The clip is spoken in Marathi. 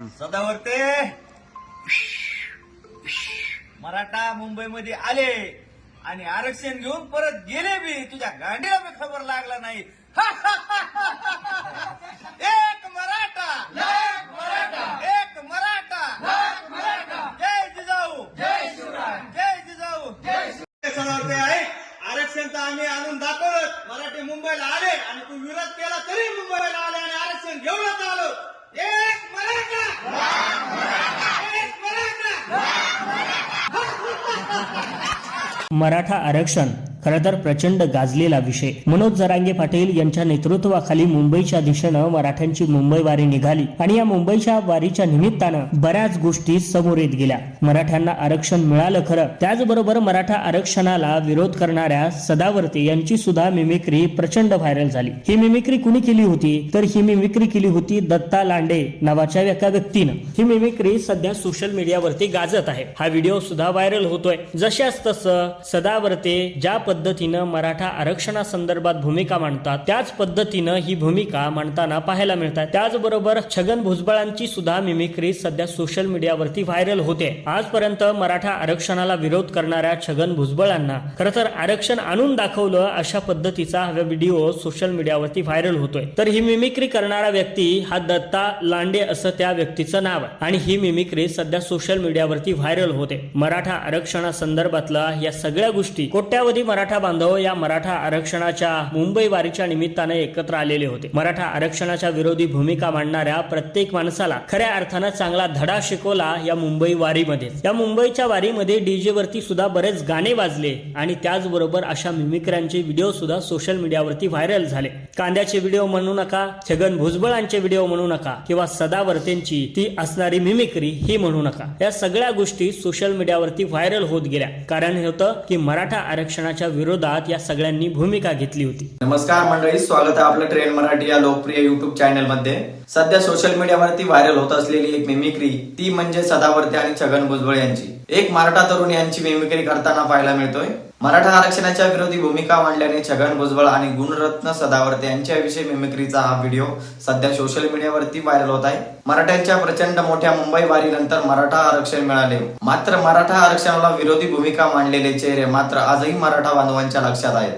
सदावर्ते. मराठा मुंबईमध्ये आले आणि आरक्षण घेऊन परत गेले बी. तुझ्या गांडीला बी खबर लागला नाही. एक मराठा. एक मराठा. एक मराठा. जय जिजाऊ. जय शिवराय. जय जिजाऊ. जय सदावर्ते आहे. आरक्षण तर आम्ही आणून दाखवलं मराठी मुंबईला आले आणि तू विरोध केला तरी मुंबईला आले आणि आरक्षण घेऊनच आलो. एक मराठा एक मराठा आरक्षण खरं तर प्रचंड गाजलेला विषय. मनोज जरांगे पाटील यांच्या नेतृत्वाखाली मुंबईच्या दिशेनं मराठ्यांची मुंबई वारी निघाली आणि या मुंबईच्या वारीच्या निमित्तानं बऱ्याच गोष्टी समोर येत गेल्या. मराठ्यांना आरक्षण मिळालं खरं. त्याचबरोबर मराठा आरक्षणाला विरोध करणाऱ्या सदावर्ते यांची सुद्धा मिमिक्री प्रचंड व्हायरल झाली. ही मिमिक्री कुणी केली होती? तर ही मिमिक्री केली होती दत्ता लांडे नावाच्या एका व्यक्तीनं. ही मिमिक्री सध्या सोशल मीडियावरती गाजत आहे. हा व्हिडिओ सुद्धा व्हायरल होतोय. जशाच तसं सदावर्ते ज्या पद्धतीनं मराठा आरक्षणासंदर्भात भूमिका मांडतात. त्याच पद्धतीनं ही भूमिका मांडताना पाहायला मिळतात. त्याचबरोबर छगन भुजबळांची सुद्धा मिमिक्री सध्या सोशल मीडियावरती व्हायरल होते. आजपर्यंत मराठा आरक्षणाला विरोध करणाऱ्या छगन भुजबळांना खरं तर आरक्षण आणून दाखवलं अशा पद्धतीचा हा व्हिडिओ सोशल मीडियावरती व्हायरल होतोय. तर ही मिमिक्री करणारा व्यक्ती हा दत्ता लांडे असं त्या व्यक्तीचं नाव आहे. आणि ही मिमिक्री सध्या सोशल मीडियावरती व्हायरल होते. मराठा आरक्षणासंदर्भातला या सगळ्या गोष्टी कोट्यावधी मराठा बांधव या मराठा आरक्षणाच्या मुंबई वारीच्या निमित्ताने एकत्र आलेले होते. मराठा आरक्षणाच्या विरोधी भूमिका मांडणाऱ्या प्रत्येक माणसाला खऱ्या अर्थानं चांगला धडा शिकवला या मुंबई वारीमध्ये या मुंबईच्या वारीमध्ये डीजे वरती सुद्धा बरेच गाणे वाजले आणि त्याचबरोबर अशा मिमिक्रांचे व्हिडिओ सुद्धा सोशल मीडियावरती व्हायरल झाले. कांद्याचे व्हिडिओ म्हणू नका छगन भुजबळांचे व्हिडिओ म्हणू नका किंवा सदावर्तेंची ती असणारी मिमिक्री ही म्हणू नका. या सगळ्या गोष्टी सोशल मीडियावरती व्हायरल होत गेल्या. कारण हे होतं की मराठा आरक्षणाच्या विरोधात या सगळ्यांनी भूमिका घेतली होती. नमस्कार मंडळी स्वागत आहे आपलं ट्रेन मराठी या लोकप्रिय युट्यूब चॅनलमध्ये. सध्या सोशल मीडियावरती व्हायरल होत असलेली एक मिमिक्री ती म्हणजे सदावर्ती आणि छगन भुजबळ यांची. एक मराठा तरुण यांची मिमिक्री करताना पाहायला मिळतोय. मराठा आरक्षणाच्या विरोधी भूमिका मांडल्याने छगन भुजबळ आणि गुणरत्न सदावर्ते यांच्याविषयी मिमिक्रीचा हा व्हिडिओ सध्या सोशल मीडियावरती व्हायरल होत आहे. मराठ्यांच्या प्रचंड मोठ्या मुंबई वारीनंतर मराठा आरक्षण मिळाले. मात्र मराठा आरक्षणाला विरोधी भूमिका मांडलेले चेहरे मात्र आजही मराठा बांधवांच्या लक्षात आहेत.